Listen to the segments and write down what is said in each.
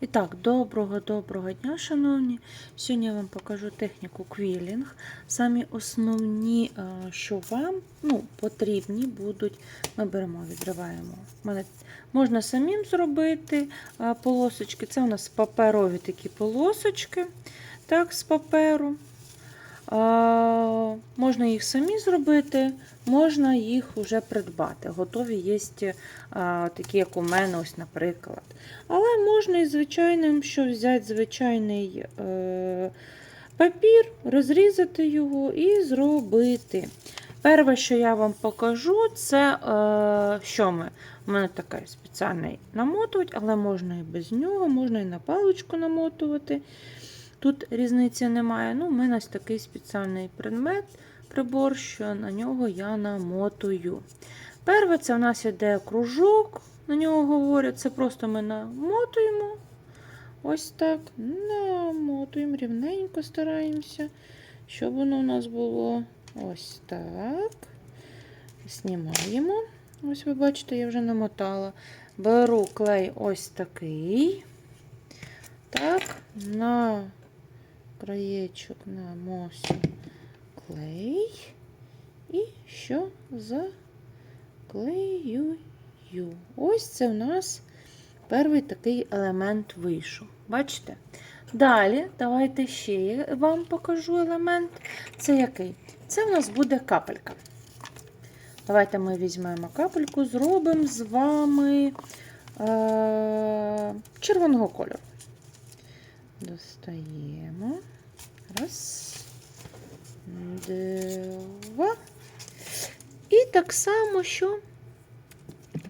І так, доброго-доброго дня, шановні. Сьогодні я вам покажу техніку квілінг. Самі основні, е, що вам ну, потрібні будуть, ми беремо, відриваємо. Можна самим зробити е, полосочки. Це у нас паперові такі полосочки так, з паперу. Можна їх самі зробити, можна їх вже придбати. Готові є такі, як у мене, ось, наприклад. Але можна і звичайним, що взяти звичайний е, папір, розрізати його і зробити. Перше, що я вам покажу, це е, що ми. У мене такий спеціальний намотувач, але можна і без нього, можна і на паличку намотувати. Тут різниці немає. Ну, У мене ось такий спеціальний предмет, прибор, що на нього я намотую. Перше, це у нас іде кружок, на нього говорять. Це просто ми намотуємо. Ось так. Намотуємо, рівненько стараємося, щоб воно у нас було ось так. Знімаємо. Ось ви бачите, я вже намотала. Беру клей ось такий. Так, на краєчок намосю клей. І що заклеюю. Ось це в нас перший такий елемент вийшов. Бачите? Далі, давайте ще вам покажу елемент. Це який? Це в нас буде капелька. Давайте ми візьмемо капельку, зробимо з вами е- червоного кольору. Достаємо. Раз, два. І так само, що.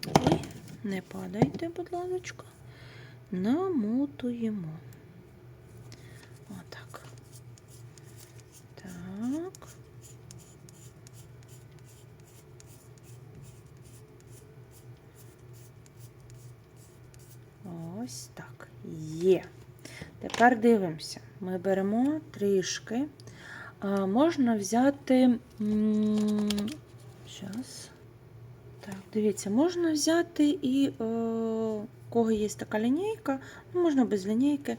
Ой, не падайте, будь ласка. Намотуємо. Отак. Так. Ось так. Є. Тепер дивимося. Ми беремо трішки. А, можна взяти. Зараз. Так, дивіться, можна взяти і е, у кого є така лінійка, ну, можна без лінійки,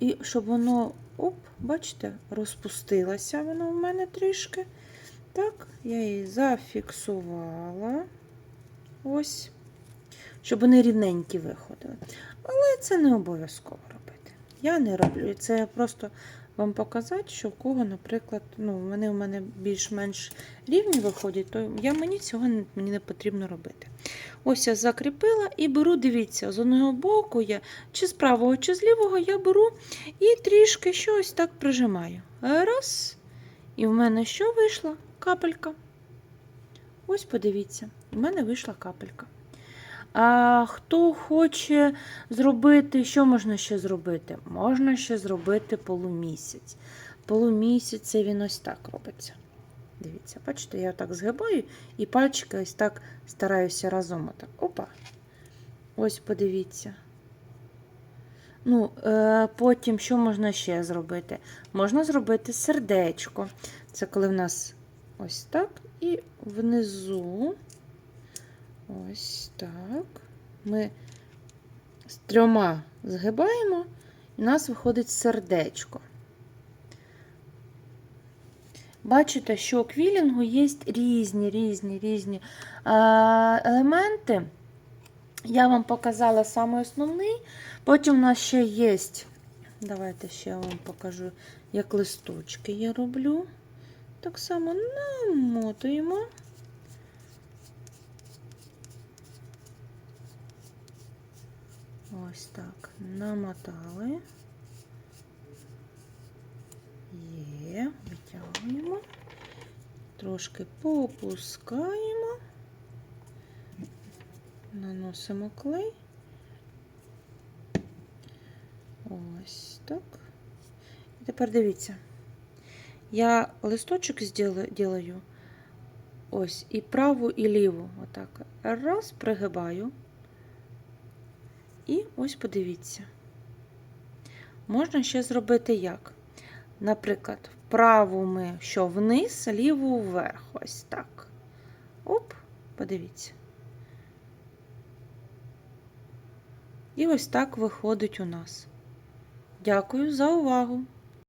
і щоб воно, оп, бачите, розпустилося воно в мене трішки. Так, я її зафіксувала. Ось, щоб вони рівненькі виходили. Але це не обов'язково робити. Я не роблю. Це просто вам показати, що в кого, наприклад, ну, вони у мене більш-менш рівні виходять, то я, мені цього не, мені не потрібно робити. Ось я закріпила і беру, дивіться, з одного боку я, чи з правого, чи з лівого, я беру і трішки щось так прижимаю. Раз. І в мене що вийшла? Капелька. Ось подивіться, в мене вийшла капелька. А хто хоче зробити, що можна ще зробити? Можна ще зробити полумісяць. Полумісяць він ось так робиться. Дивіться, бачите, я так згибаю і пальчики ось так стараюся разом. Отак. Опа. Ось подивіться. Ну, е, Потім, що можна ще зробити? Можна зробити сердечко. Це коли в нас ось так, і внизу. Ось так. Ми з трьома згибаємо, і у нас виходить сердечко. Бачите, що у квілінгу є різні, різні, різні елементи. Я вам показала саме основний. Потім у нас ще є, давайте ще я вам покажу, як листочки я роблю. Так само намотуємо. Ось так, намотали. Є, витягуємо, трошки попускаємо, наносимо клей. Ось так. І тепер дивіться, я листочок зроблю ось і праву, і ліву. Отак. Раз, пригибаю. І ось подивіться. Можна ще зробити як? Наприклад, вправу ми що вниз, ліву вверх. Ось так. Оп, подивіться. І ось так виходить у нас. Дякую за увагу!